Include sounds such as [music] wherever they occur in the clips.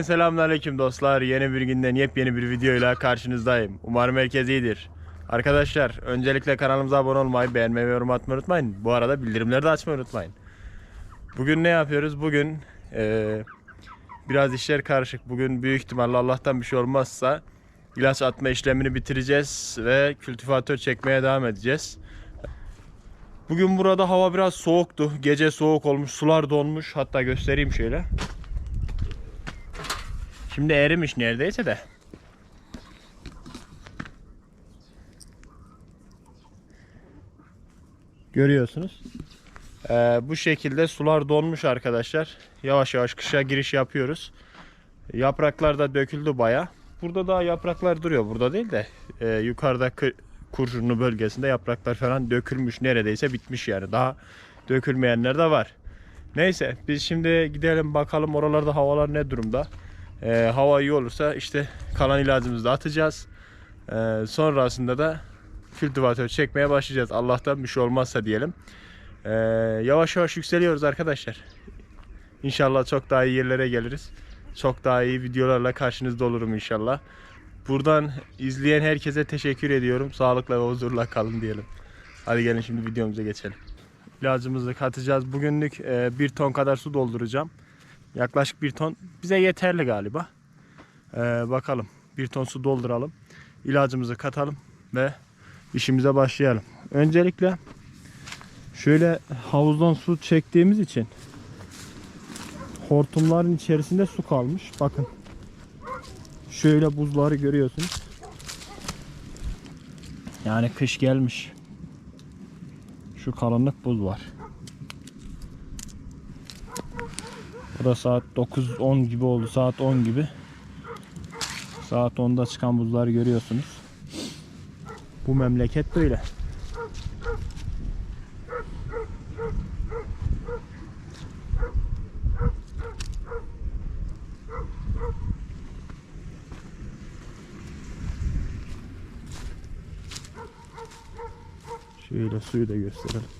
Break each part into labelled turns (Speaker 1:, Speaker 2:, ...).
Speaker 1: Cümleten selamünaleyküm dostlar. Yeni bir günden yepyeni bir videoyla karşınızdayım. Umarım herkes iyidir. Arkadaşlar öncelikle kanalımıza abone olmayı, beğenmeyi ve yorum atmayı unutmayın. Bu arada bildirimleri de açmayı unutmayın. Bugün ne yapıyoruz? Bugün eee, biraz işler karışık. Bugün büyük ihtimalle Allah'tan bir şey olmazsa ilaç atma işlemini bitireceğiz ve kültivatör çekmeye devam edeceğiz. Bugün burada hava biraz soğuktu. Gece soğuk olmuş, sular donmuş. Hatta göstereyim şöyle. Şimdi erimiş neredeyse de. Görüyorsunuz. Ee, bu şekilde sular donmuş arkadaşlar. Yavaş yavaş kışa giriş yapıyoruz. Yapraklar da döküldü baya. Burada daha yapraklar duruyor. Burada değil de e, yukarıda kurşunlu bölgesinde yapraklar falan dökülmüş. Neredeyse bitmiş yani. Daha dökülmeyenler de var. Neyse biz şimdi gidelim bakalım oralarda havalar ne durumda. Ee, hava iyi olursa işte kalan ilacımızı da atacağız. Ee, sonrasında da kültivatör çekmeye başlayacağız. Allah'tan bir şey olmazsa diyelim. Ee, yavaş yavaş yükseliyoruz arkadaşlar. İnşallah çok daha iyi yerlere geliriz. Çok daha iyi videolarla karşınızda olurum inşallah. Buradan izleyen herkese teşekkür ediyorum. Sağlıkla ve huzurla kalın diyelim. Hadi gelin şimdi videomuza geçelim. İlacımızı katacağız. Bugünlük e, bir ton kadar su dolduracağım. Yaklaşık bir ton. Bize yeterli galiba. Ee, bakalım. Bir ton su dolduralım. İlacımızı katalım ve işimize başlayalım. Öncelikle şöyle havuzdan su çektiğimiz için hortumların içerisinde su kalmış. Bakın. Şöyle buzları görüyorsunuz. Yani kış gelmiş. Şu kalınlık buz var. Bu saat 9-10 gibi oldu. Saat 10 gibi. Saat 10'da çıkan buzları görüyorsunuz. Bu memleket böyle. Şöyle suyu da gösterelim.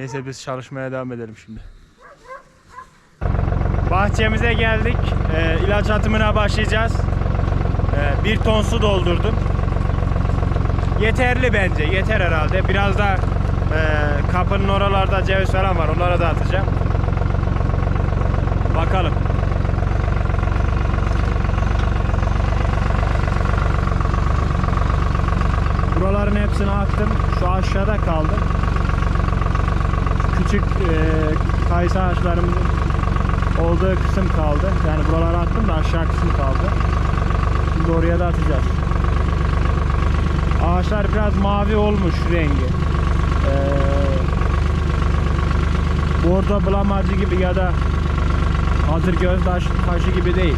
Speaker 1: Neyse biz çalışmaya devam edelim şimdi. Bahçemize geldik. Ee, ilaç atımına başlayacağız. Ee, bir ton su doldurdum. Yeterli bence. Yeter herhalde. Biraz da e, kapının oralarda ceviz falan var. Onlara da atacağım. Bakalım. Buraların hepsini attım. Şu aşağıda kaldı. Küçük e, kayısı ağaçlarımızın olduğu kısım kaldı. Yani buralara attım da aşağı kısım kaldı. Şimdi oraya da atacağız. Ağaçlar biraz mavi olmuş rengi. Ee, bordo blamacı gibi ya da hazır göz taş, taşı gibi değil.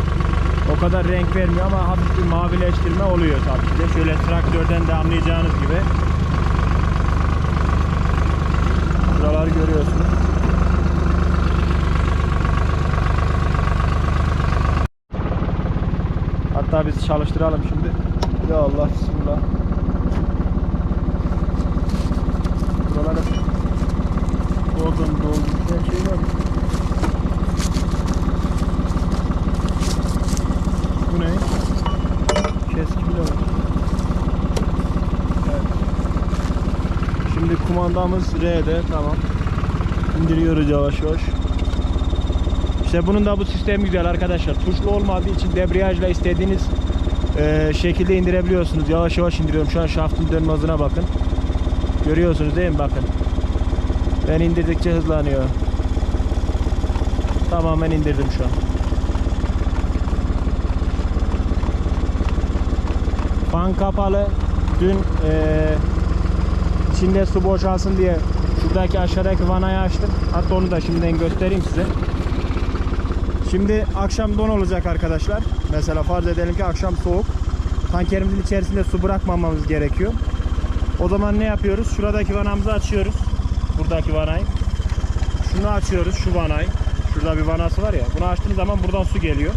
Speaker 1: O kadar renk vermiyor ama hafif bir mavileştirme oluyor tabii ki de. Şöyle traktörden de anlayacağınız gibi. Buraları görüyorsunuz. Hatta biz çalıştıralım şimdi. Ya Allah bismillah. Buralara oradan doldu. Her şey var. Bu ne? Keski bile var. Evet. Şimdi kumandamız R'de tamam. İndiriyoruz yavaş yavaş. İşte bunun da bu sistem güzel arkadaşlar. Tuşlu olmadığı için debriyajla istediğiniz e, şekilde indirebiliyorsunuz. Yavaş yavaş indiriyorum. Şu an şaftın dönme hızına bakın. Görüyorsunuz değil mi? Bakın. Ben indirdikçe hızlanıyor. Tamamen indirdim şu an. Fan kapalı. Dün e, içinde su boşalsın diye şuradaki aşağıdaki vanayı açtım. Hatta onu da şimdiden göstereyim size. Şimdi akşam don olacak arkadaşlar. Mesela farz edelim ki akşam soğuk. Tankerimizin içerisinde su bırakmamamız gerekiyor. O zaman ne yapıyoruz? Şuradaki vanamızı açıyoruz. Buradaki vanayı. Şunu açıyoruz, şu vanayı. Şurada bir vanası var ya. Bunu açtığımız zaman buradan su geliyor.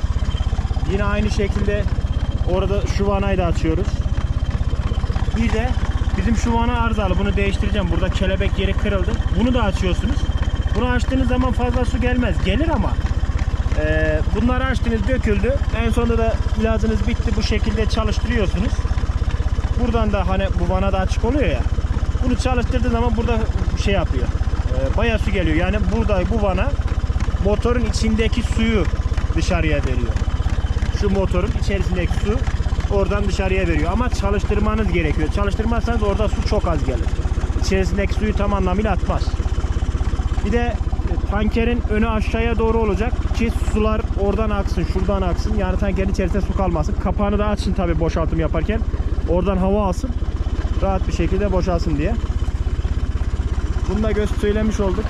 Speaker 1: Yine aynı şekilde orada şu vanayı da açıyoruz. Bir de bizim şu vana arızalı. Bunu değiştireceğim. Burada kelebek yeri kırıldı. Bunu da açıyorsunuz. Bunu açtığınız zaman fazla su gelmez. Gelir ama ee, bunları açtınız döküldü. En sonunda da ilacınız bitti. Bu şekilde çalıştırıyorsunuz. Buradan da hani bu vana da açık oluyor ya. Bunu çalıştırdığı zaman burada şey yapıyor. Ee, bayağı su geliyor. Yani burada bu vana motorun içindeki suyu dışarıya veriyor. Şu motorun içerisindeki su oradan dışarıya veriyor. Ama çalıştırmanız gerekiyor. Çalıştırmazsanız orada su çok az gelir. İçerisindeki suyu tam anlamıyla atmaz. Bir de e, tankerin önü aşağıya doğru olacak ki sular oradan aksın, şuradan aksın. Yani tankerin içerisinde su kalmasın. Kapağını da açın tabi boşaltım yaparken. Oradan hava alsın. Rahat bir şekilde boşalsın diye. Bunu da göz söylemiş olduk.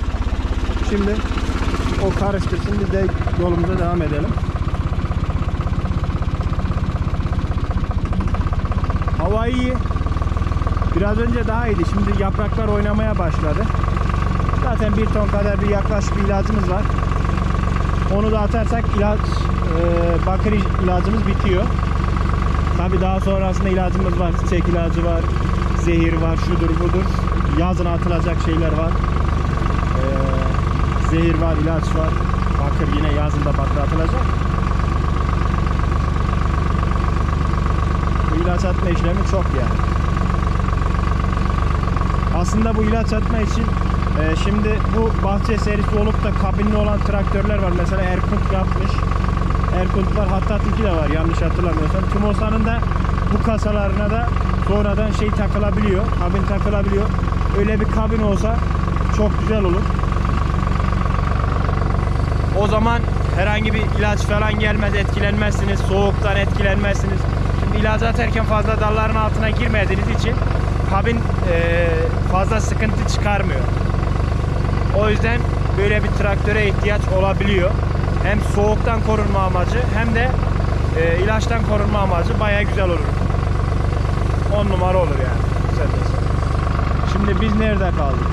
Speaker 1: Şimdi o karıştırsın biz de yolumuza devam edelim. Hava iyi. Biraz önce daha iyiydi. Şimdi yapraklar oynamaya başladı. Zaten bir ton kadar bir yaklaşık bir ilacımız var. Onu da atarsak ilaç e, bakır ilacımız bitiyor. Tabi daha sonrasında ilacımız var. Çiçek ilacı var. Zehir var. Şudur budur. Yazın atılacak şeyler var. E, zehir var. ilaç var. Bakır yine yazında bakır atılacak. İlaç atma işlemi çok yani. Aslında bu ilaç atma için e, şimdi bu bahçe serisi olup da kabinli olan traktörler var. Mesela Erkut yapmış. Erkut var. Hatta Tiki de var yanlış hatırlamıyorsam. Tümosa'nın da bu kasalarına da sonradan şey takılabiliyor. Kabin takılabiliyor. Öyle bir kabin olsa çok güzel olur. O zaman herhangi bir ilaç falan gelmez, etkilenmezsiniz. Soğuktan etkilenmezsiniz. İlaç atarken fazla dalların altına girmediğiniz için kabin e, fazla sıkıntı çıkarmıyor. O yüzden böyle bir traktöre ihtiyaç olabiliyor. Hem soğuktan korunma amacı hem de e, ilaçtan korunma amacı baya güzel olur. 10 numara olur yani. kısacası. Şimdi biz nerede kaldık?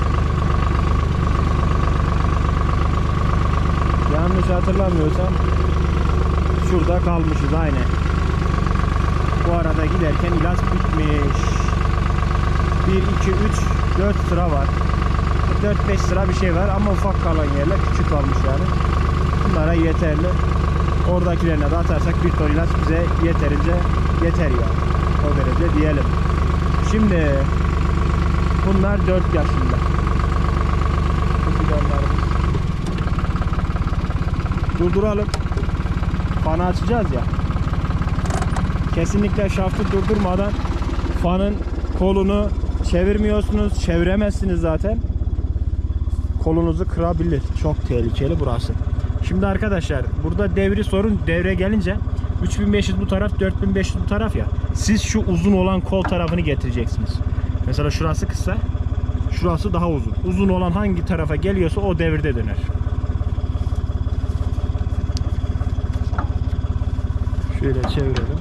Speaker 1: Yanlış hatırlamıyorsam şurada kalmışız aynen. Bu arada giderken ilaç bitmiş. 1, 2, 3, 4 sıra var. 4-5 sıra bir şey var ama ufak kalan yerler küçük kalmış yani. Bunlara yeterli. Oradakilerine de atarsak bir ton ilaç bize yeterince yeter yani. O derece diyelim. Şimdi bunlar 4 yaşında. Durduralım. Fanı açacağız ya. Kesinlikle şaftı durdurmadan fanın kolunu çevirmiyorsunuz. Çeviremezsiniz zaten. Kolunuzu kırabilir. Çok tehlikeli burası. Şimdi arkadaşlar burada devri sorun devre gelince 3500 bu taraf 4500 bu taraf ya. Siz şu uzun olan kol tarafını getireceksiniz. Mesela şurası kısa. Şurası daha uzun. Uzun olan hangi tarafa geliyorsa o devirde döner. Şöyle çevirelim.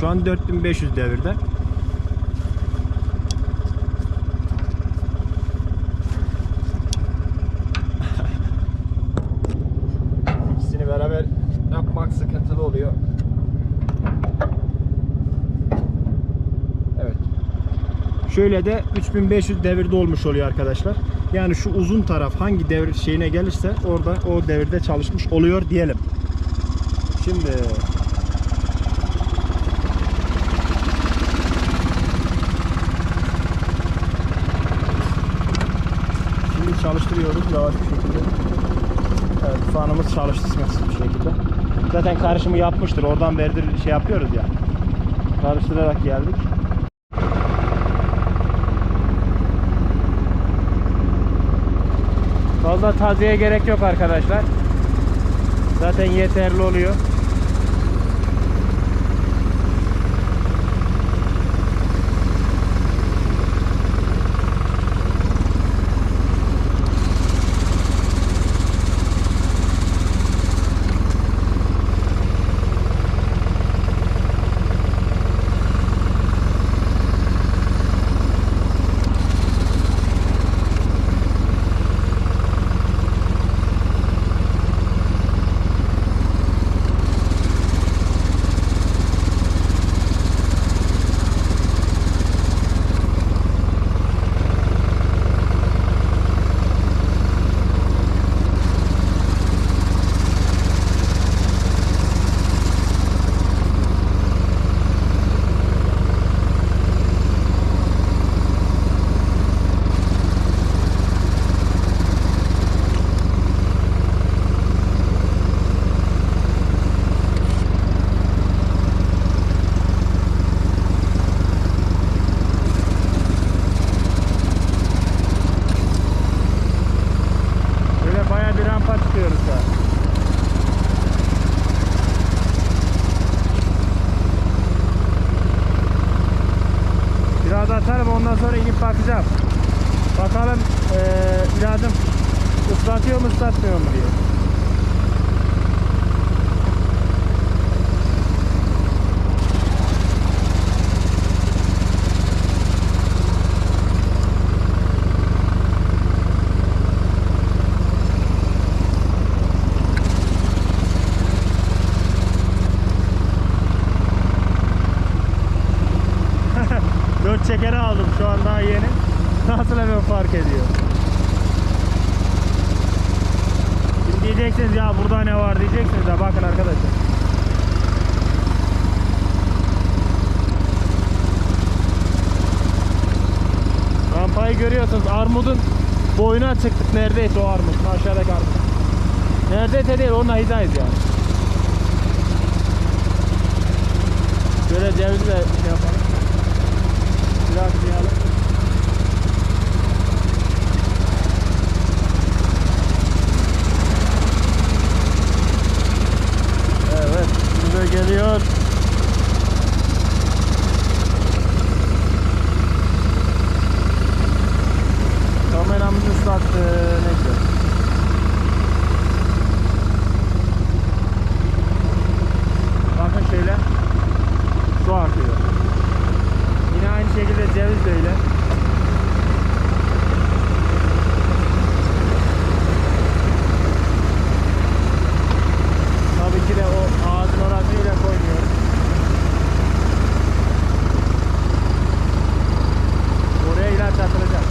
Speaker 1: Şu an 4500 devirde. [laughs] İkisini beraber yapmak sıkıntılı oluyor. Evet. Şöyle de 3500 devirde olmuş oluyor arkadaşlar. Yani şu uzun taraf hangi devir şeyine gelirse orada o devirde çalışmış oluyor diyelim. Şimdi Şimdi çalıştırıyoruz yavaş bir şekilde. Evet, fanımız çalıştı bir şekilde. Zaten karışımı yapmıştır. Oradan beridir şey yapıyoruz ya. Karıştırarak geldik. Fazla taziye gerek yok arkadaşlar. Zaten yeterli oluyor. İnip bakacağım. Bakalım eee ilacım ıslatıyor mu ıslatmıyor mu diye. Dört çekeri aldım şu an daha yeni. [laughs] Nasıl hemen fark ediyor. Şimdi diyeceksiniz ya burada ne var diyeceksiniz de bakın arkadaşlar. Rampayı görüyorsunuz armudun boyuna çıktık neredeyse o armut aşağıdaki armut. Neredeyse değil onunla hizayız yani. Şöyle cevizle şey yapalım. Biraz yağlı. Evet, şimdi geliyor. Kameramızı ıslattı. Ne güzel. Bakın şöyle. Su akıyor. Yine aynı şekilde ceviz de öyle. Tabii ki de o ağzın orasıyla koymuyoruz. Oraya ilaç atılacak.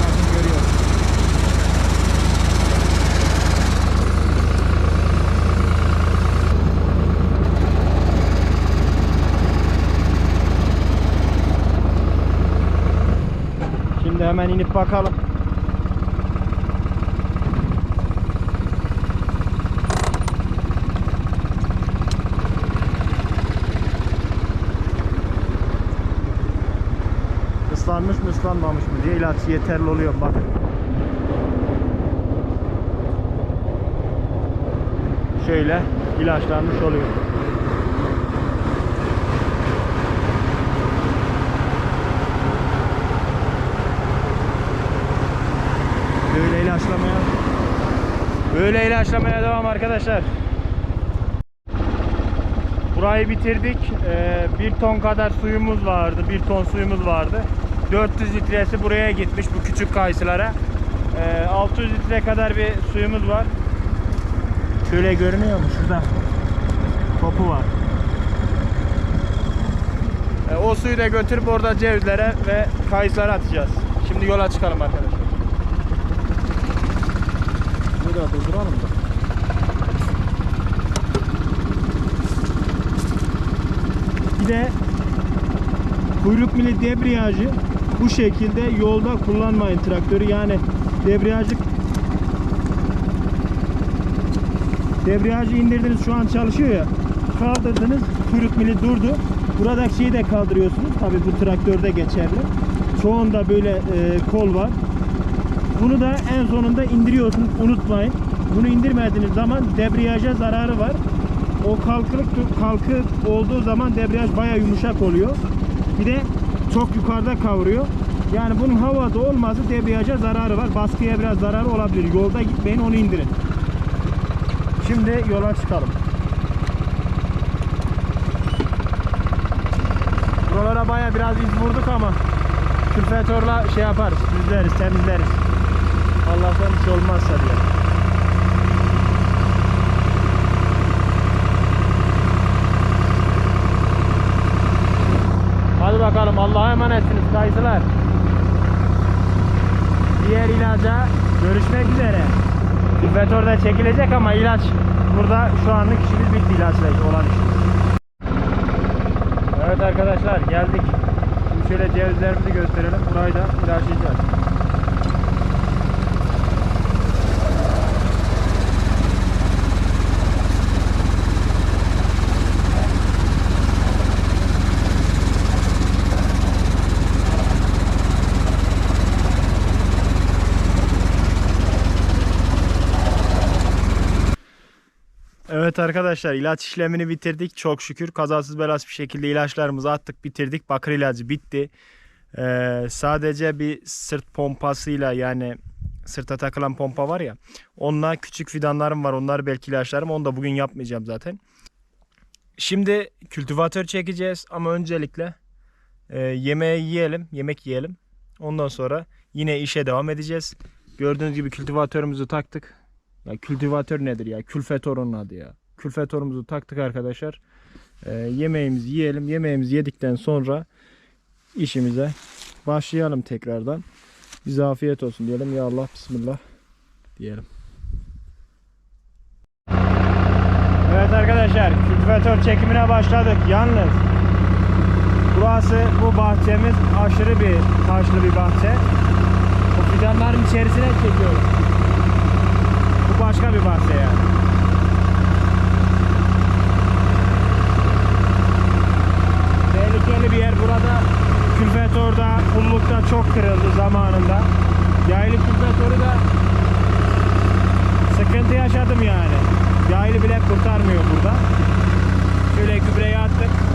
Speaker 1: Bakın görüyoruz. Şimdi hemen inip bakalım. Islanmış mı ıslanmamış mı diye ilaç yeterli oluyor bakın. Şöyle ilaçlanmış oluyor. Böyle ilaçlamaya Böyle ilaçlamaya devam arkadaşlar. Burayı bitirdik. Ee, bir ton kadar suyumuz vardı. Bir ton suyumuz vardı. 400 litresi buraya gitmiş bu küçük kayısılara. Ee, 600 litre kadar bir suyumuz var. Şöyle görünüyor mu? Şurada topu var. Ee, o suyu da götürüp orada cevizlere ve kayısılara atacağız. Şimdi yola çıkalım arkadaşlar. Burada durduralım da. Bir de kuyruk mili debriyajı bu şekilde yolda kullanmayın traktörü. Yani debriyajı debriyajı indirdiniz şu an çalışıyor ya. Kaldırdınız kuyruk mili durdu. Buradaki şeyi de kaldırıyorsunuz. Tabi bu traktörde geçerli. Çoğunda böyle e, kol var. Bunu da en sonunda indiriyorsunuz. Unutmayın. Bunu indirmediğiniz zaman debriyaja zararı var. O kalkılık kalkı olduğu zaman debriyaj baya yumuşak oluyor. Bir de çok yukarıda kavuruyor. Yani bunun havada olması debriyaja zararı var. Baskıya biraz zararı olabilir. Yolda gitmeyin onu indirin. Şimdi yola çıkalım. Buralara baya biraz iz vurduk ama külfetörle şey yaparız, düzleriz, temizleriz. Allah'tan hiç olmazsa diye. Hadi bakalım Allah'a kayısılar. Diğer ilaca görüşmek üzere. Külfetör de çekilecek ama ilaç burada şu anlık işimiz bitti ilaçla olan işimiz. Evet arkadaşlar geldik. Şimdi şöyle cevizlerimizi gösterelim. Burayı da ilaçlayacağız. Evet arkadaşlar ilaç işlemini bitirdik. Çok şükür kazasız belasız bir şekilde ilaçlarımızı attık bitirdik. Bakır ilacı bitti. Ee, sadece bir sırt pompasıyla yani sırta takılan pompa var ya onunla küçük fidanlarım var. Onlar belki ilaçlarım onu da bugün yapmayacağım zaten. Şimdi kültivatör çekeceğiz ama öncelikle e, yemeği yiyelim yemek yiyelim. Ondan sonra yine işe devam edeceğiz. Gördüğünüz gibi kültivatörümüzü taktık ya kültivatör nedir ya? Külfetör onun adı ya. Külfetörümüzü taktık arkadaşlar. Ee, yemeğimizi yiyelim. Yemeğimizi yedikten sonra işimize başlayalım tekrardan. Bize afiyet olsun diyelim. Ya Allah bismillah diyelim. Evet arkadaşlar kültivatör çekimine başladık. Yalnız burası bu bahçemiz aşırı bir taşlı bir bahçe. Bu fidanların içerisine çekiyoruz. Başka bir bahçe yani. Tehlikeli bir yer burada. Külfet orada, kullukta çok kırıldı zamanında. Yaylı külfetörü da sıkıntı yaşadım yani. Yaylı bile kurtarmıyor burada. Şöyle gübreyi attık.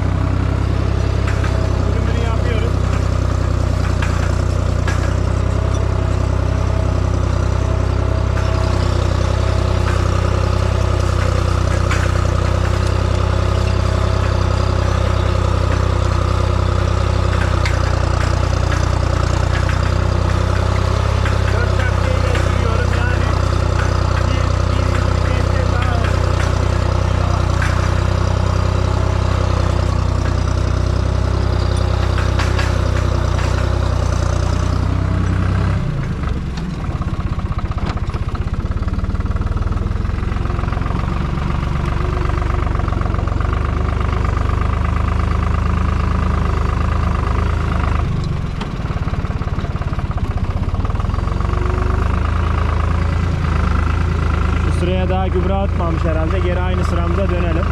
Speaker 1: Atmamış herhalde. Geri aynı sıramıza dönelim.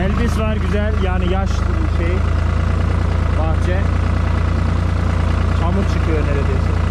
Speaker 1: Elbis var güzel. Yani yaş şey bahçe. Çamur çıkıyor neredeyse.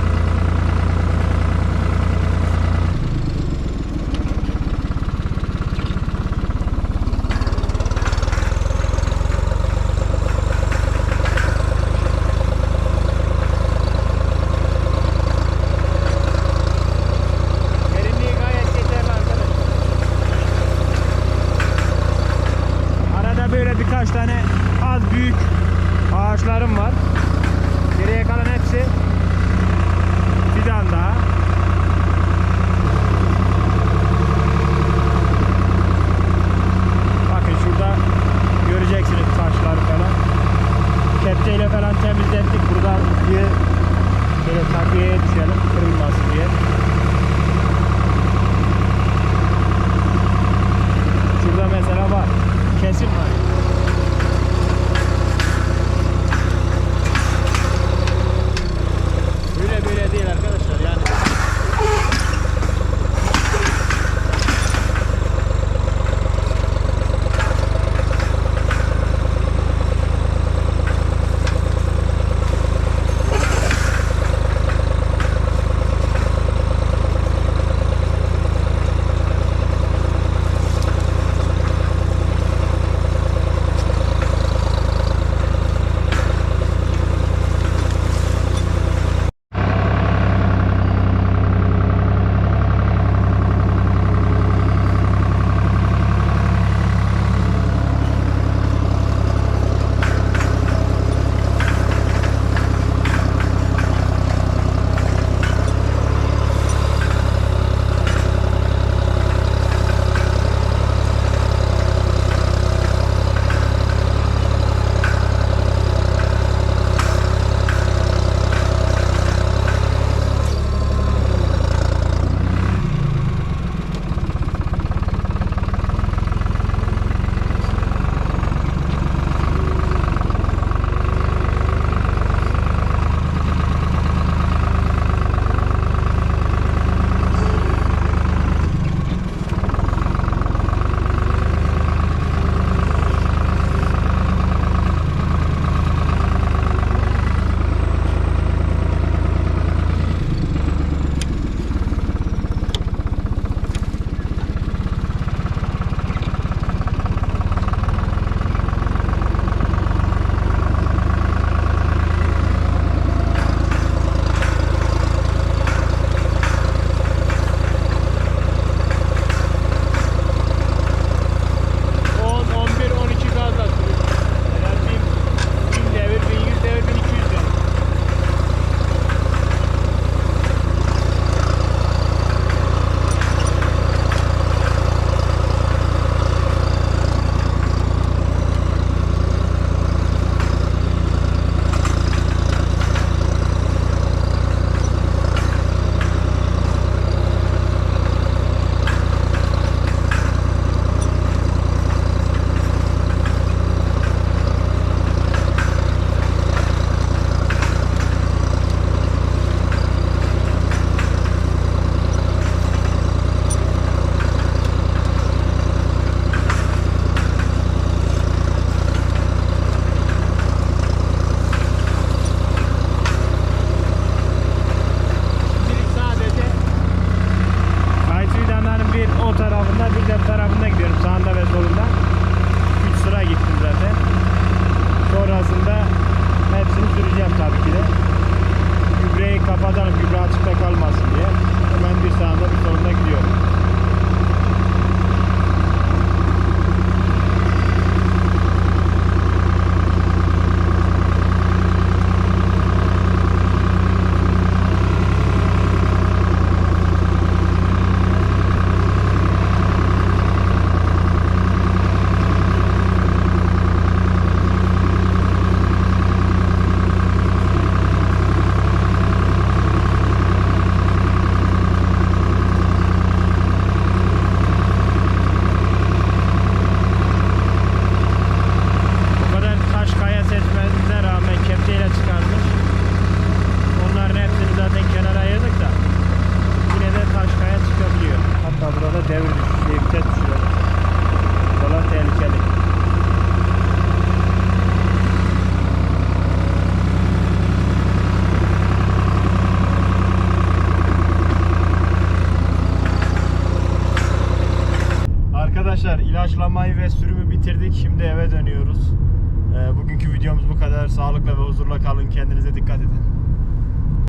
Speaker 1: Şimdi eve dönüyoruz.